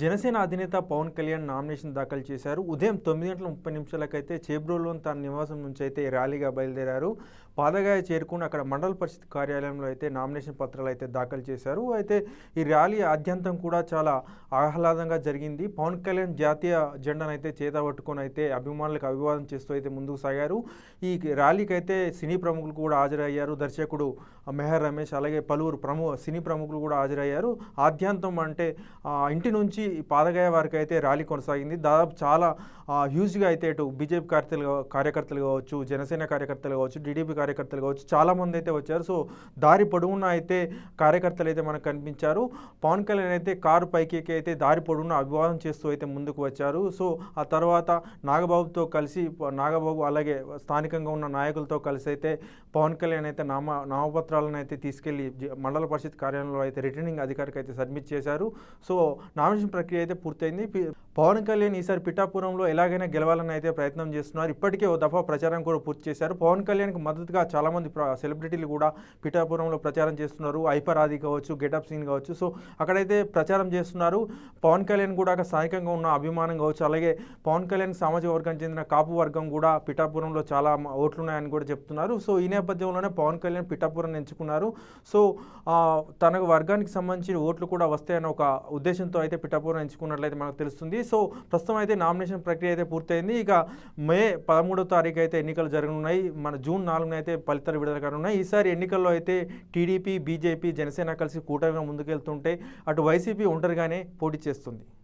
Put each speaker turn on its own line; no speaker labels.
జనసేన అధినేత పవన్ కళ్యాణ్ నామినేషన్ దాఖలు చేశారు. ఉదయం తొమ్మిది గంటల ముప్పై నిమిషాలకైతే చేబ్రోలోని తన నివాసం నుంచి అయితే ర్యాలీగా బయలుదేరారు. పాదగాయ చేరుకుని అక్కడ మండల పరిషత్ కార్యాలయంలో అయితే నామినేషన్ పత్రాలు అయితే దాఖలు చేశారు. అయితే ఈ ర్యాలీ ఆద్యంతం కూడా చాలా ఆహ్లాదంగా జరిగింది. పవన్ కళ్యాణ్ జాతీయ జెండాను అయితే చేత పట్టుకొని అయితే అభిమానులకు అభివాదం చేస్తూ అయితే ముందుకు సాగారు. ఈ ర్యాలీకి అయితే సినీ ప్రముఖులు కూడా హాజరయ్యారు. దర్శకుడు మెహర్ రమేష్ అలాగే పలువురు ప్రముఖ సినీ ప్రముఖులు కూడా హాజరయ్యారు. ఆద్యంతం అంటే ఇంటి నుంచి పాదగాయ వారికి అయితే ర్యాలీ కొనసాగింది. దాదాపు చాలా హ్యూజ్గా అయితే ఇటు బీజేపీ కార్యకర్తలు కార్యకర్తలు కావచ్చు జనసేన కార్యకర్తలు కావచ్చు టీడీపీ కార్యకర్తలు కావచ్చు చాలామంది అయితే వచ్చారు. సో దారి పొడవునా అయితే కార్యకర్తలు అయితే మనకు కనిపించారు. పవన్ కళ్యాణ్ అయితే కారు పైకి అయితే దారి పొడవునా అభివాదం చేస్తూ అయితే ముందుకు వచ్చారు. సో ఆ తర్వాత నాగబాబుతో కలిసి నాగబాబు అలాగే స్థానికంగా ఉన్న నాయకులతో కలిసి అయితే పవన్ కళ్యాణ్ అయితే నామ నామపత్రాలను అయితే తీసుకెళ్ళి మండల పరిషత్ కార్యాలయంలో అయితే రిటర్నింగ్ అధికారికి అయితే సబ్మిట్ చేశారు. సో నామినేషన్ ప్రక్రియ అయితే పూర్తయింది. పవన్ కళ్యాణ్ ఈసారి పిఠాపురంలో ఎలాగైనా గెలవాలని అయితే ప్రయత్నం చేస్తున్నారు. ఇప్పటికే ఓ దఫా ప్రచారం కూడా పూర్తి చేశారు. పవన్ కళ్యాణ్కి మద్దతుగా చాలామంది సెలబ్రిటీలు కూడా పిఠాపురంలో ప్రచారం చేస్తున్నారు. ఐపరాది కావచ్చు గెటప్ సీన్ కావచ్చు. సో అక్కడైతే ప్రచారం చేస్తున్నారు. పవన్ కళ్యాణ్ కూడా అక్కడ స్థానికంగా ఉన్న అభిమానం కావచ్చు అలాగే పవన్ కళ్యాణ్ సామాజిక వర్గానికి చెందిన కాపు వర్గం కూడా పిఠాపురంలో చాలా ఓట్లున్నాయని ఓట్లు ఉన్నాయని కూడా చెప్తున్నారు. సో ఈ నేపథ్యంలోనే పవన్ కళ్యాణ్ పిఠాపురం ఎంచుకున్నారు. సో తన వర్గానికి సంబంధించిన ఓట్లు కూడా వస్తాయన్న ఒక ఉద్దేశంతో అయితే పిఠాపురం ఎంచుకున్నట్లయితే మనకు తెలుస్తుంది. సో ప్రస్తుతం అయితే నామినేషన్ ప్రక్రియ అయితే పూర్తయింది. ఇక మే పదమూడో తారీఖు అయితే ఎన్నికలు జరగనున్నాయి. మన జూన్ నాలుగున అయితే ఫలితాలు విడుదల కానున్నాయి. ఈసారి ఎన్నికల్లో అయితే టీడీపీ బీజేపీ జనసేన కలిసి కూటమిగా ముందుకెళ్తుంటే అటు వైసీపీ ఒంటరిగానే పోటీ చేస్తుంది.